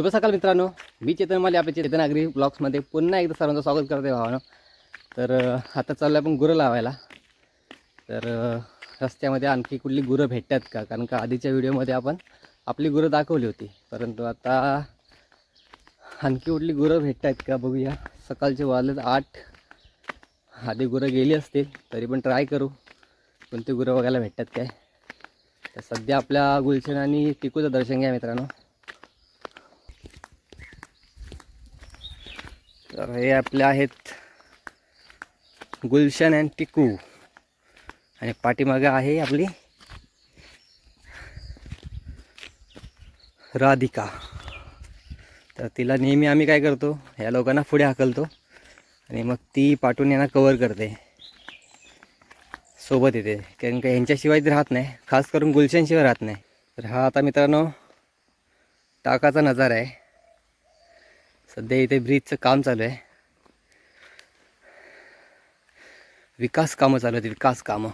शुभ सकाळ मित्रांनो. मी चेतन माले आपल्या चेतन आगरी ब्लॉग्समध्ये पुन्हा एकदा सर्वांचं स्वागत करते भावानं. तर आता चाललं आपण गुरं लावायला. तर रस्त्यामध्ये आणखी कुठली गुरं भेटतात का? कारण का आधीच्या व्हिडिओमध्ये आपण आपली गुरं दाखवली होती. परंतु आता आणखी कुठली गुरं भेटत आहेत का बघूया. सकाळचे वाजलेत आठ. आधी गुरं गेली असतील तरी पण ट्राय करू. कोणती गुरं बघायला भेटतात काय? तर सध्या आपल्या गुलशन आणि टिकूचं दर्शन घ्या मित्रांनो. तर हे आपले आहेत गुलशन अँड टिकू. आणि पाठीमागे आहे आपली राधिका. तर तिला नेहमी आम्ही काय करतो ह्या लोकांना पुढे हाकलतो आणि मग ती पाठवून यांना कवर करते. सोबत येते. कारण का ह्यांच्याशिवाय ती राहत नाही. खास करून गुलशनशिवाय राहत नाही. तर हा आता मित्रांनो टाकाचा नजारा आहे. सध्या इथे ब्रिजचं काम चालू आहे. विकास कामं चालू आहेत विकास कामं.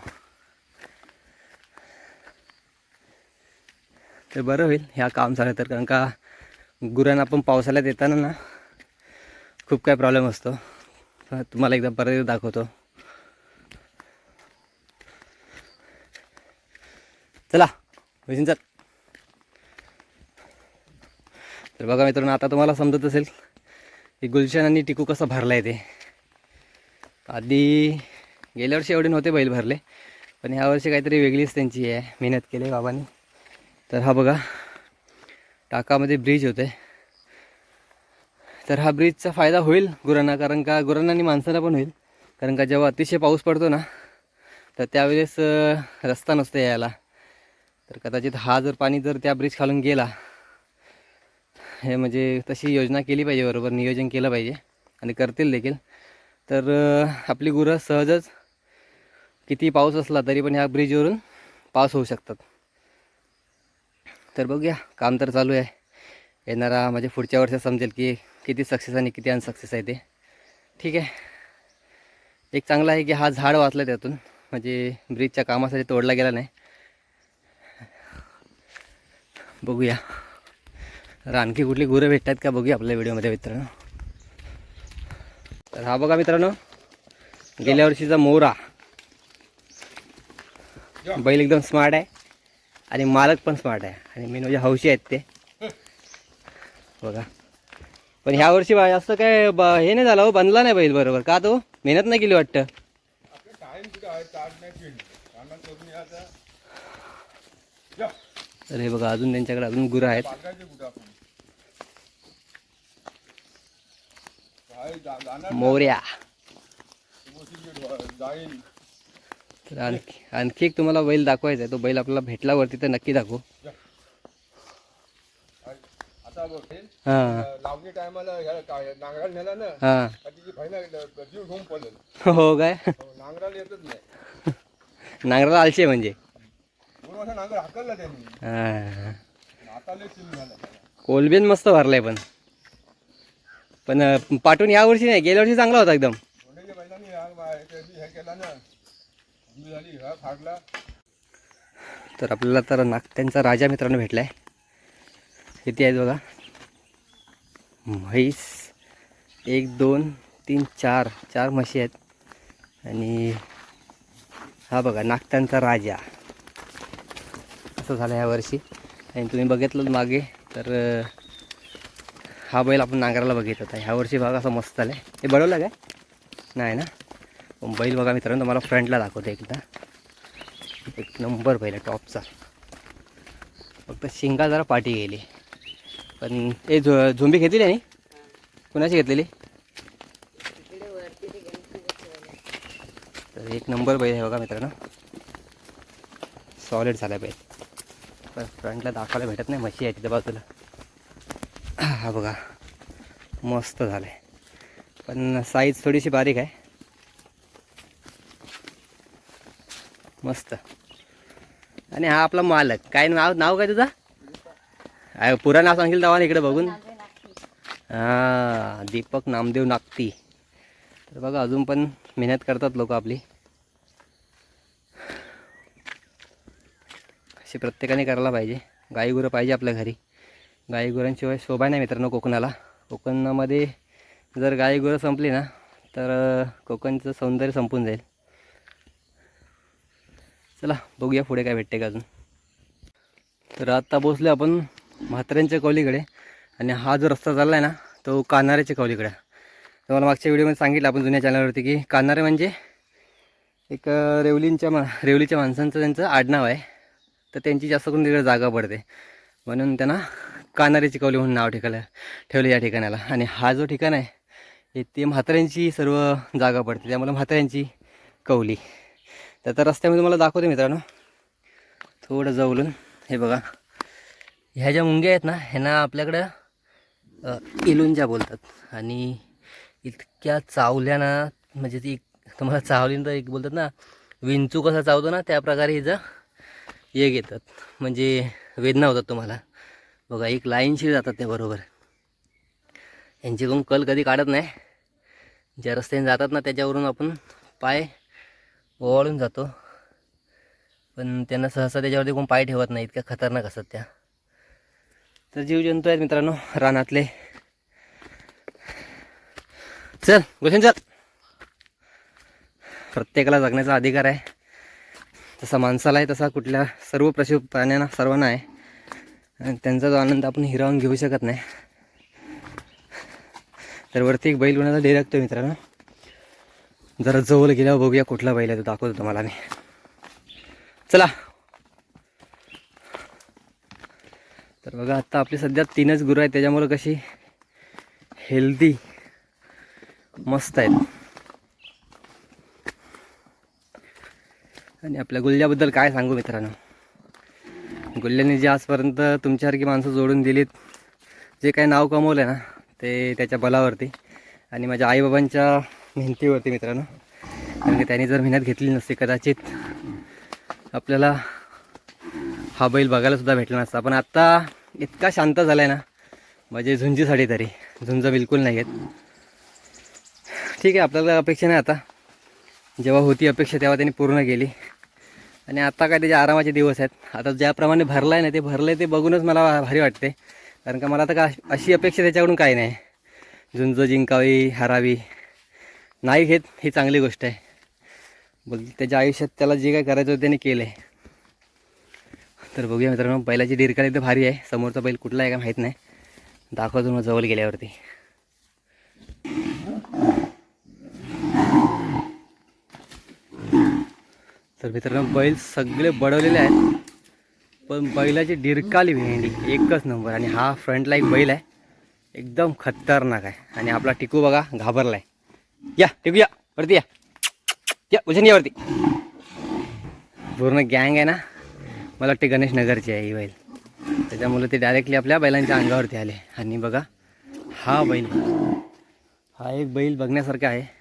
तर बरं होईल ह्या काम झालं तर कारण का गुरांना आपण पावसाळ्यात येताना ना खूप काय प्रॉब्लेम असतो. तुम्हाला एकदा परत दाखवतो. चला वैशिन चल. तर बघा मित्रांनो आता तुम्हाला समजत असेल की गुलशन आणि टिकू कसं भरला आहे ते. आधी गेल्या वर्षी एवढे नव्हते बैल भरले पण ह्या वर्षी काहीतरी वेगळीच त्यांची आहे मेहनत केली बाबांनी. तर हा बघा टाकामध्ये ब्रिज होते तर हा ब्रिजचा फायदा होईल गुरांना कारण का गुरांना आणि माणसांना पण होईल. कारण का जेव्हा अतिशय पाऊस पडतो ना तर त्यावेळेस रस्ता नसतो यायला. तर कदाचित हा जर पाणी जर त्या ब्रिज खालून गेला हे म्हणजे तशी योजना केली पाहिजे बरोबर नियोजन केलं पाहिजे आणि करतील देखील. तर आपली गुरं सहजच किती पाऊस असला तरी पण ह्या ब्रिजवरून पास होऊ शकतात. तर बघूया काम तर चालू आहे. येणारा म्हणजे पुढच्या वर्षात समजेल की किती सक्सेस आणि किती अनसक्सेस आहे ते. ठीक आहे. एक चांगलं आहे की हा झाड वाचलं त्यातून. म्हणजे ब्रिजच्या कामासाठी तोडला गेला नाही. बघूया. तर आणखी कुठली गुरं भेटतात का बघूया आपल्या व्हिडिओमध्ये मित्रांनो. तर हा बघा मित्रांनो गेल्या वर्षीचा मोरा. बैल एकदम स्मार्ट आहे आणि मालक पण स्मार्ट आहे. आणि मेन म्हणजे हौशी आहेत ते. बघा. पण ह्या वर्षी जास्त काय ब हे नाही झालं हो बनला नाही बैल बरोबर. का तो? मेहनत नाही केली वाटतं. तर हे बघा अजून त्यांच्याकडे अजून गुरं आहेत. मोऱ्या तर आणखी आणखी एक तुम्हाला बैल दाखवायचा आहे. तो बैल आपल्याला भेटला वरती तर नक्की दाखवू. हो. काय? नांगराला आलशे म्हणजे. कोलबेन मस्त भरलाय पण. पण पाठवून या वर्षी नाही गेल्या वर्षी चांगला होता एकदम. तर आपल्याला तर नागत्यांचा राजा मित्रांनो भेटलाय. किती आहेत बघा. म्हैस. एक दोन तीन चार चार म्हशी आहेत. आणि हा बघा नागत्यांचा राजा. असं झालं ह्या वर्षी. आणि तुम्ही बघितलं मागे तर हा बैल आपण नांगराला बघित होता. ह्या वर्षी बघा असा मस्त आलं आहे हे बडवलं काय? नाही ना? बैल बघा मित्रांनो तुम्हाला फ्रंटला दाखवतो एकदा. एक नंबर बैल टॉपचा. फक्त शिंगा जरा पाठी गेली. पण ए झो झोंबी घेतलेली नाही कुणाची घेतलेली? तर एक नंबर बैल आहे बघा मित्रांनो. सॉलिड झाला बैल. पण फ्रंटला दाखवायला भेटत नाही म्हशी आहे तिथं बाजूला. हा बघा मस्त झालं आहे पण साईज थोडीशी बारीक आहे. मस्त. आणि हा आपला मालक. काय नाव नाव काय तुझा? अय, पुरा नाव सांगशील तवा इकडे बघून? हां दीपक नामदेव नागती. तर बघा अजून पण मेहनत करतात लोक आपली. अशी प्रत्येकाने करायला पाहिजे. गाई गुरं पाहिजे आपल्या घरी. गाई गुरांशिवाय शोभा नाही मित्रांनो कोकणाला. कोकणामध्ये जर गाई गुरं संपली ना तर कोकणचं सौंदर्य संपून जाईल. चला बघूया पुढे काय भेटते का अजून. तर आत्ता पोचलो आपण म्हात्र्यांच्या कौलीकडे. आणि हा जो रस्ता चालला आहे ना तो कानाऱ्याच्या कौलीकडे. तुम्हाला मागच्या व्हिडिओमध्ये सांगितलं आपण जुन्या चॅनलवरती की कान्हारे म्हणजे एक रेवलींच्या मा रेवलीच्या माणसांचं त्यांचं आडनाव आहे. तर त्यांची जास्त करून तिकडे जागा पडते. म्हणून त्यांना कान्हाऱ्याची कौली म्हणून नाव ठिकाला ठेवलं या ठिकाणाला. आणि हा जो ठिकाण आहे ते म्हाताऱ्यांची सर्व जागा पडते. त्यामुळे म्हाताऱ्यांची कवली. तर आता रस्त्यामध्ये मला दाखवते मित्रांनो. थोडं जवळून. हे बघा. ह्या ज्या मुंग्या आहेत ना ह्यांना आपल्याकडं इलुंजा बोलतात. आणि इतक्या चावल्या ना म्हणजे ती तुम्हाला चावली तर एक बोलतात ना विंचू कसा चावतो ना त्या प्रकारे हिचं एक येतात म्हणजे वेदना होतात तुम्हाला. बघा एक लाईनशी जातात ते बरोबर. यांच्याकडून कल कधी काढत नाही. ज्या रस्त्याने जातात ना त्याच्यावरून आपण पाय ओवाळून जातो. पण त्यांना सहसा त्याच्यावरती कोण पाय ठेवत नाही इतक्या खतरनाक असतात त्या. तर जीवजंतू आहेत मित्रांनो रानातले. चल गोशन चल प्रत्येकाला जगण्याचा अधिकार आहे. तसा माणसाला आहे तसा कुठल्या सर्व पशु प्राण्यांना सर्वांना आहे. आणि त्यांचा जो आनंद आपण हिरावून घेऊ शकत नाही. तर वरती एक बैल कोणाचा लागतो मित्रांनो. जरा जवळ गेल्यावर बघूया कुठला बैल आहे तो दाखवतो तुम्हाला मी. चला. तर बघा आत्ता आपली सध्या तीनच गुरु आहेत त्याच्यामुळं कशी हेल्दी मस्त आहेत. आणि आपल्या गुल्ल्याबद्दल काय सांगू मित्रांनो? गुल्ल्यांनी जे आजपर्यंत तुमच्यासारखी माणसं जोडून दिलीत जे काही नाव कमवलं आहे ना ते त्याच्या बलावरती आणि माझ्या आईबाबांच्या मेहनतीवरती मित्रांनो. कारण की त्यांनी जर मेहनत घेतली नसती कदाचित आपल्याला हा बैल बघायलासुद्धा भेटला नसता. पण आत्ता इतका शांत झाला आहे ना म्हणजे झुंजीसाठी तरी. झुंज बिलकुल नाही आहेत ठीक आहे आपल्याला अपेक्षा नाही आता. जेव्हा होती अपेक्षा तेव्हा त्यांनी पूर्ण केली. आणि आता काय त्याचे आरामाचे दिवस आहेत. आता ज्याप्रमाणे भरलं आहे ना ते भरलं आहे ते बघूनच मला भारी वाटते कारण का मला आता का अशी अपेक्षा त्याच्याकडून काही नाही. झुंज जिंकावी हरावी. नाही घेत ही चांगली गोष्ट आहे. बघ त्याच्या आयुष्यात त्याला जे काय करायचं होतं त्याने केलं आहे तर बघूया मित्रांनो बैलाची डिरकाली तर भारी आहे. समोरचा बैल कुठला आहे का माहीत नाही. दाखवतो मग जवळ गेल्यावरती. तर मित्रांनो बैल सगळे बडवलेले आहेत. पण बैलाची डिरकाली भेंडी एकच नंबर. आणि हा फ्रंटला एक बैल आहे. एकदम खतरनाक आहे. आणि आपला टिकू बघा घाबरला आहे या टिकू या. वरती या. या उजनी या वरती. पूर्ण गँग आहे ना? मला वाटते गणेश नगरची आहे ही बैल. त्याच्यामुळे ते डायरेक्टली आपल्या बैलांच्या अंगावरती आले. आणि बघा हा बैल. हा एक बैल बघण्यासारखा आहे.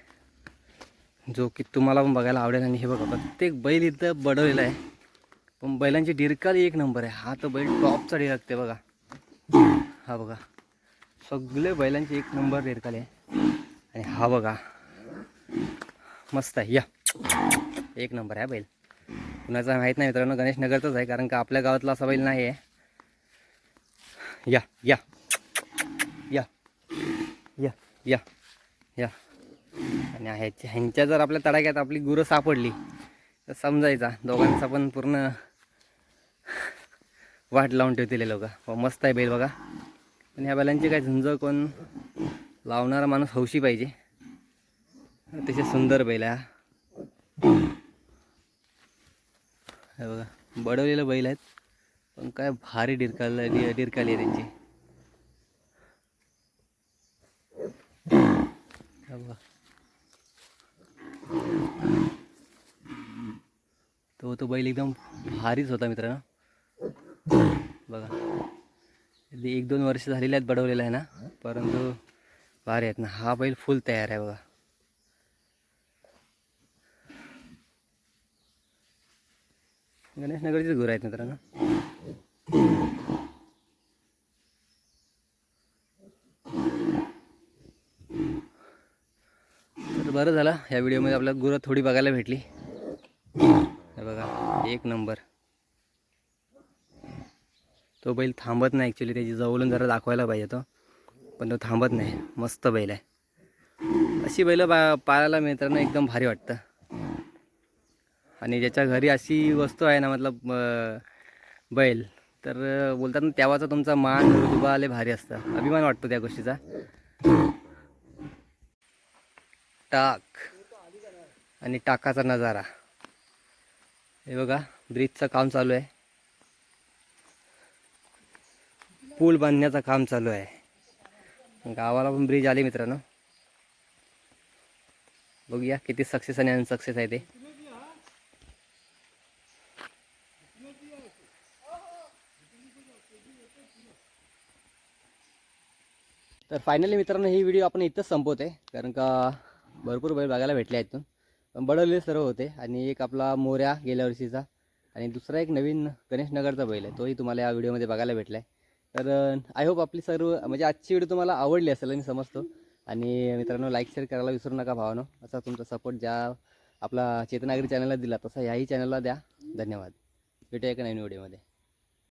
जो की तुम्हाला पण बघायला आवडेल. आणि हे बघा प्रत्येक बैल इथं बडवलेला आहे. पण बैलांची डिरकाल एक नंबर आहे. हा तर बैल टॉपचा डिरकते बघा. हा बघा. सगळे बैलांचे एक नंबर डिरकाल आहे. आणि हा बघा. मस्त आहे. या. एक नंबर आहे बैल. कुणाचा माहीत नाही मित्रांनो गणेश नगरचाच आहे कारण का आपल्या गावातला असा बैल नाही आहे या या. या. या या. या. आणि ह्याच्या ह्यांच्या जर आपल्या तडाख्यात आपली गुरं सापडली तर समजायचा. दोघांचा पण पूर्ण वाट लावून ठेवतील हे लोक. मस्त आहे बैल बघा. पण ह्या बैलांची काय झुंज कोण लावणारा माणूस हौशी पाहिजे. अतिशय सुंदर बैल आहे हा. बघा बडवलेलं बैल आहेत. पण काय भारी डिरकाल डि- डिरकाली आहे त्यांची. बघा. तो तो बैल एकदम भारीच होता मित्रांनो. बघा. ते एक दोन वर्ष झालेले आहेत बडवलेला आहे ना परंतु भारी आहेत ना. हा बैल फुल तयार आहे बघा. गणेशनगरचीच गुरु आहेत मित्रांनो. तर बरं झालं. या व्हिडिओमध्ये आपल्याला गुरं थोडी बघायला भेटली. हे बघा एक नंबर. तो बैल थांबत नाही ॲक्च्युली त्याची जवळून जरा दाखवायला पाहिजे तो. पण तो थांबत नाही. मस्त बैल आहे. अशी बैल बा पाळायला मित्रांना एकदम भारी वाटतं. आणि ज्याच्या घरी अशी वस्तू आहे ना मतलब बैल तर बोलतात ना तेव्हाचा तुमचा मान दुबाले आले भारी असतं. अभिमान वाटतो त्या गोष्टीचा. टाक. आणि टाकाचा नजारा. हे बघा ब्रिजचं काम चालू आहे. पूल बांधण्याचं काम चालू आहे. गावाला पण ब्रिज आले मित्रांनो. बघूया किती सक्सेस आणि अनसक्सेस आहे ते. तर फायनली मित्रांनो ही व्हिडिओ आपण इथंच संपवते कारण का भरपूर बैल बघायला भेटले आहेत इथून. पण बडवले सर्व होते आणि एक आपला मोऱ्या गेल्या वर्षीचा आणि दुसरा एक नवीन गणेशनगरचा बैल आहे तोही तुम्हाला या व्हिडिओमध्ये बघायला भेटला आहे तर आय होप आपली सर्व म्हणजे आजची व्हिडिओ तुम्हाला आवडली असेल मी समजतो. आणि मित्रांनो लाईक शेअर करायला विसरू नका भावानो. असा तुमचा सपोर्ट ज्या आपला चेतनागरी चॅनलला दिला तसा ह्याही चॅनलला द्या. धन्यवाद. भेटूया एका नवीन व्हिडिओमध्ये